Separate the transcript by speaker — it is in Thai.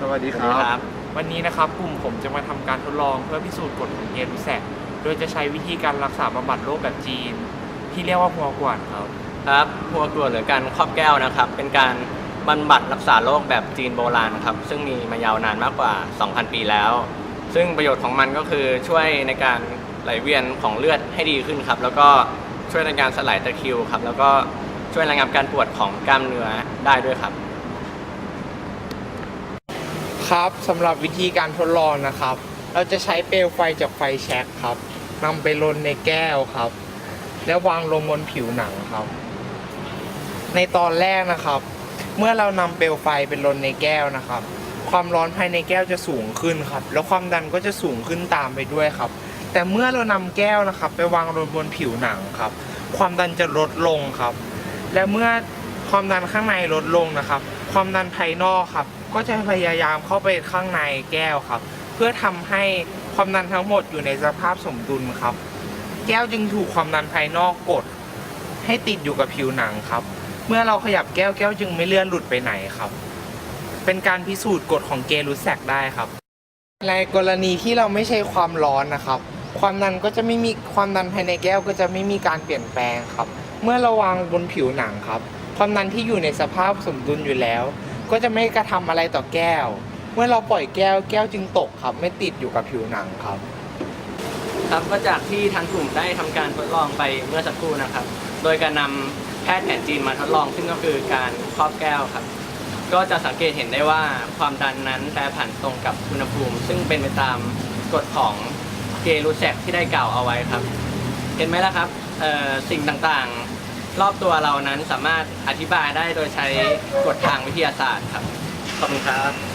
Speaker 1: สวัสดีค
Speaker 2: สวัสดีค
Speaker 1: รั
Speaker 2: รับบ
Speaker 3: วันนี้นะครับกลุ่มผมจะมาทำการทดลองเพื่อพิสูจน์กฎของเกลูแซกโดยจะใช้วิธีการรักษาบำบัดโรคแบบจีน ที่เรียกว่าหัวกวนครับ
Speaker 2: ครับหัวกรวดหรือการครอบแก้วนะครับ เป็นการบำบัดรักษาโรคแบบจีนโบราณครับ ซึ่งมีมายาวนานมากกว่า 2,000 ปีแล้ว ซึ่งประโยชน์ของมันก็คือช่วยในการไหลเวียนของเลือดให้ดีขึ้นครับ แล้วก็ช่วยในการสลายตะคริวครับ แล้วก็ช่วยระงับการปวดของกล้ามเนื้อได้ด้วยครับ
Speaker 3: ครับสำหรับวิธีการทดลองนะครับ เราจะใช้เปลวไฟจากไฟแช็กครับนำไปลนในแก้วครับ แล้ววางลงบนผิวหนังครับ ในตอนแรกนะครับ เมื่อเรานำเปลวไฟไปลนในแก้วนะครับ ความร้อนภายในแก้วจะสูงขึ้นครับ แล้วความดันก็จะสูงขึ้นตามไปด้วยครับ แต่เมื่อเรานำแก้วนะครับ ไปวางลงบนผิวหนังครับ ความดันจะลดลงครับ และเมื่อความดันข้างในลดลงนะครับ ความดันภายนอกครับ ก็จะพยายามเข้าไปข้างในแก้วครับ เพื่อทำให้ความดันทั้งหมดอยู่ในสภาพสมดุลครับ แก้วจึงถูกความดันภายนอกกด ให้ติดอยู่กับผิวหนังครับ เมื่อเราขยับแก้วแก้วจึงไม่เลื่อนหลุดไปไหนครับ เป็นการพิสูจน์กฎของเกลูแซกได้ครับ ในกรณีที่เราไม่ใช้ความร้อนนะครับ ความดันก็จะไม่มีความดันภายในแก้วก็จะไม่มีการเปลี่ยนแปลงครับ เมื่อเราวางบนผิวหนังครับ ความดันที่อยู่ในสภาพสมดุลอยู่แล้ว ก็จะไม่กระทำอะไรต่อแก้ว เมื่อเราปล่อยแก้วแก้วจึงตกครับ ไม่ติดอยู่กับผิวหนังครับ
Speaker 2: ครับก็จากที่ทางกลุ่มได้ทำการทดลองไปเมื่อสักครู่นะครับ โดยการนำแพทย์แผนจีนมาทดลองซึ่งก็คือการครอบแก้วครับ ก็จะสังเกตเห็นได้ว่าความดันนั้นแปรผันตรงกับอุณหภูมิ ซึ่งเป็นไปตามกฎของเกลูแซกที่ได้กล่าวเอาไว้ครับ เห็นไหมล่ะครับสิ่งต่างๆ รอบตัวเรานั้นสามารถอธิบายได้โดยใช้กฎทางวิทยาศาสตร์ครับ ขอบคุณครับ